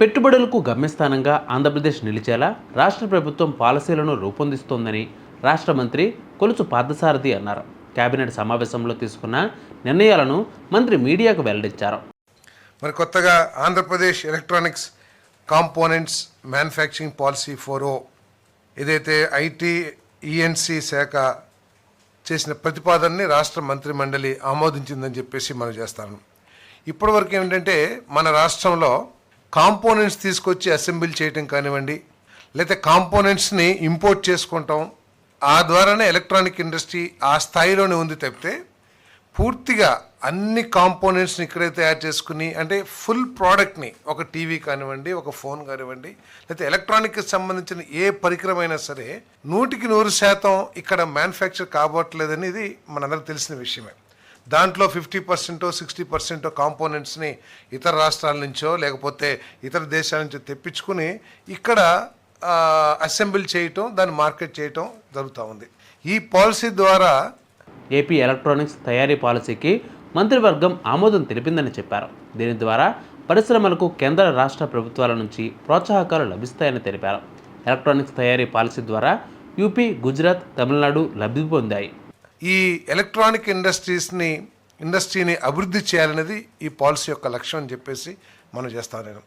పెట్టుబడులకు గమ్యస్థానంగా ఆంధ్రప్రదేశ్ నిలిచేలా రాష్ట్ర ప్రభుత్వం పాలసీలను రూపొందిస్తోందని రాష్ట్ర మంత్రి కొలుచు పార్థసారథి అన్నారు. కేబినెట్ సమావేశంలో తీసుకున్న నిర్ణయాలను మంత్రి మీడియాకు వెల్లడించారు. మరి కొత్తగా Andhra Pradesh electronics components manufacturing policy four O ఏదైతే ఐటీ ఈఎన్సి శాఖ చేసిన ప్రతిపాదనని రాష్ట్ర మంత్రి మండలి ఆమోదించిందని చెప్పేసి మనం చేస్తాను. ఇప్పటివరకు ఏంటంటే మన రాష్ట్రంలో కాంపోనెంట్స్ తీసుకొచ్చి అసెంబ్లీ చేయటం కానివ్వండి లేకపోతే కాంపోనెంట్స్ని ఇంపోర్ట్ చేసుకుంటాం. ఆ ద్వారానే ఎలక్ట్రానిక్ ఇండస్ట్రీ ఆ స్థాయిలోనే ఉంది తప్పితే పూర్తిగా అన్ని కాంపోనెంట్స్ని ఇక్కడే తయారు చేసుకుని అంటే ఫుల్ ప్రోడక్ట్ని ఒక టీవీ కానివ్వండి ఒక ఫోన్ కానివ్వండి లేకపోతే ఎలక్ట్రానిక్కి సంబంధించిన ఏ పరికరమైనా సరే నూటికి నూరు శాతం ఇక్కడ మ్యానుఫ్యాక్చర్ కాబట్టలేదనేది ఇది మనందరికి తెలిసిన విషయమే. దాంట్లో ఫిఫ్టీ పర్సెంట్ సిక్స్టీ పర్సెంట్ కాంపోనెంట్స్ని ఇతర రాష్ట్రాల నుంచో లేకపోతే ఇతర దేశాల నుంచో తెప్పించుకుని ఇక్కడ అసెంబ్లీ చేయటం దాన్ని మార్కెట్ చేయటం జరుగుతూ ఉంది. ఈ పాలసీ ద్వారా ఏపీ ఎలక్ట్రానిక్స్ తయారీ పాలసీకి మంత్రివర్గం ఆమోదం తెలిపిందని చెప్పారు. దీని ద్వారా పరిశ్రమలకు కేంద్ర రాష్ట్ర ప్రభుత్వాల నుంచి ప్రోత్సాహకాలు లభిస్తాయని తెలిపారు. ఎలక్ట్రానిక్స్ తయారీ పాలసీ ద్వారా యూపీ గుజరాత్ తమిళనాడు లబ్ధి పొందాయి. ఈ ఎలక్ట్రానిక్ ఇండస్ట్రీస్ని ఇండస్ట్రీని అభివృద్ధి చేయాలనేది ఈ పాలసీ యొక్క లక్ష్యం అని చెప్పేసి మనం చేస్తాను నేను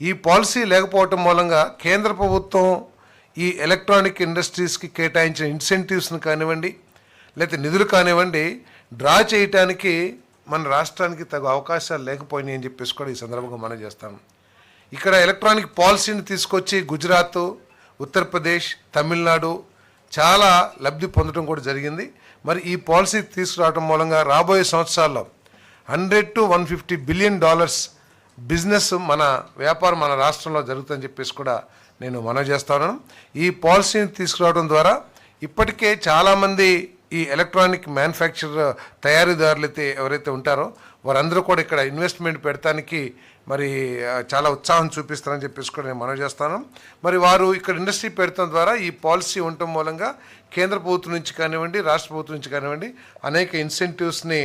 ఈ పాలసీ లేకపోవటం మూలంగా కేంద్ర ప్రభుత్వం ఈ ఎలక్ట్రానిక్ ఇండస్ట్రీస్కి కేటాయించిన ఇన్సెంటివ్స్ని కానివ్వండి లేకపోతే నిధులు కానివ్వండి డ్రా చేయటానికి మన రాష్ట్రానికి తగు అవకాశాలు లేకపోయినాయి అని చెప్పేసి కూడా ఈ సందర్భంగా మనం చేస్తాను ఇక్కడ ఎలక్ట్రానిక్ పాలసీని తీసుకొచ్చి గుజరాత్ ఉత్తరప్రదేశ్ తమిళనాడు చాలా లబ్ధి పొందడం కూడా జరిగింది. మరి ఈ పాలసీ తీసుకురావడం మూలంగా రాబోయే సంవత్సరాల్లో hundred to one fifty billion dollars business మన వ్యాపారం మన రాష్ట్రంలో జరుగుతుందని చెప్పేసి కూడా నేను మనవి చేస్తాను ఈ పాలసీని తీసుకురావడం ద్వారా ఇప్పటికే చాలామంది ఈ ఎలక్ట్రానిక్ మ్యానుఫ్యాక్చర్ తయారీదారులు అయితే ఎవరైతే ఉంటారో వారందరూ కూడా ఇక్కడ ఇన్వెస్ట్మెంట్ పెడతానికి మరి చాలా ఉత్సాహం చూపిస్తారని చెప్పేసి కూడా నేను మనవి చేస్తాను. మరి వారు ఇక్కడ ఇండస్ట్రీ పెడతాం ద్వారా ఈ పాలసీ ఉండటం మూలంగా కేంద్ర ప్రభుత్వం నుంచి కానివ్వండి రాష్ట్ర ప్రభుత్వం నుంచి కానివ్వండి అనేక ఇన్సెంటివ్స్ని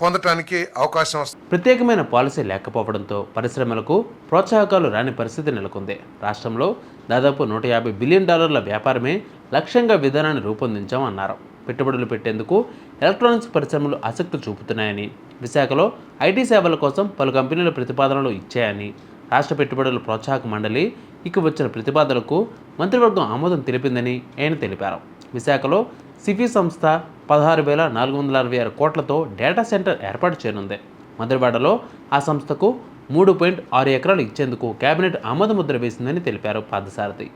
పొందటానికి అవకాశం వస్తుంది. ప్రత్యేకమైన పాలసీ లేకపోవడంతో పరిశ్రమలకు ప్రోత్సాహకాలు రాని పరిస్థితి నెలకొంది. రాష్ట్రంలో దాదాపు నూట యాభై బిలియన్ డాలర్ల వ్యాపారమే లక్ష్యంగా విధానాన్ని రూపొందించామన్నారు. పెట్టుబడులు పెట్టేందుకు ఎలక్ట్రానిక్స్ పరిశ్రమలు ఆసక్తి చూపుతున్నాయని విశాఖలో ఐటీ సేవల కోసం పలు కంపెనీలు ప్రతిపాదనలు ఇచ్చాయని రాష్ట్ర పెట్టుబడుల ప్రోత్సాహక మండలి ఇక వచ్చిన ప్రతిపాదనలకు మంత్రివర్గం ఆమోదం తెలిపిందని ఆయన తెలిపారు. విశాఖలో సిఫీ సంస్థ పదహారు వేల నాలుగు వందల అరవై ఆరు కోట్లతో డేటా సెంటర్ ఏర్పాటు చేయనుంది. మంత్రివాడలో ఆ సంస్థకు మూడు పాయింట్ ఆరు ఎకరాలు ఇచ్చేందుకు కేబినెట్ ఆమోద ముద్ర వేసిందని తెలిపారు పాదసారథి